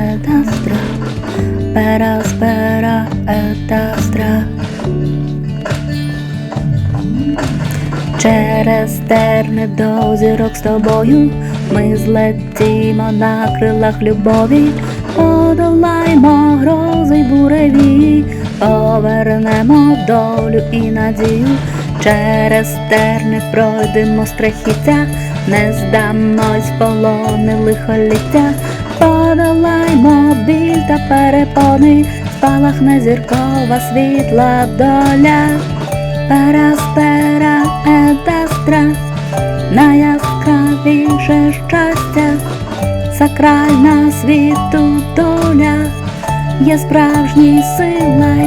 et astra. Spera spera et astra. Через терни до зірок з тобою ми злетімо на крилах любові, подолаймо грози й буреві, повернемо долю і надію, через терни пройдемо страхіття, не здамось полони лихоліття, подолаймо біль та перепони, спалахне зіркова світла доля. Пера спера едастра, найяскравіше щастя, сакральна світу доля, є справжній сила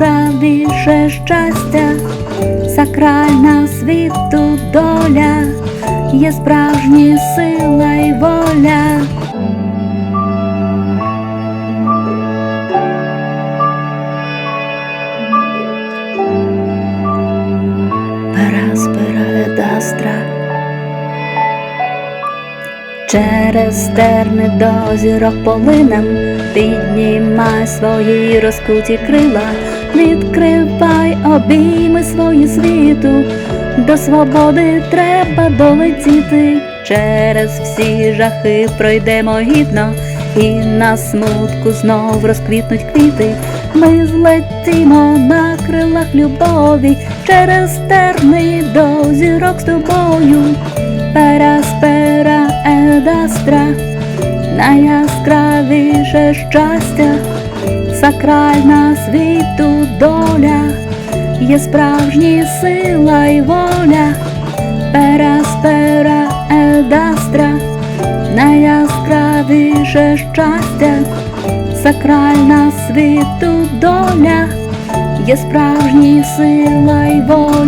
найяскравіше щастя, сакральна світу доля, є справжній сила й воля. Через терни до зірок полинем піднімай свої розкуті крила, відкривай обійми свої світу, до свободи треба долетіти, через всі жахи пройдемо гідно, і на смутку знов розквітнуть квіти. Ми злетімо на крилах любові, через терни до зірок з тобою. Пера спера едастра, найяскравіше щастя, сакральна світу доля, є справжні сила й воля, пера спера едастра, найяскравіше щастя, сакральна світу доля, є справжні сила й воля.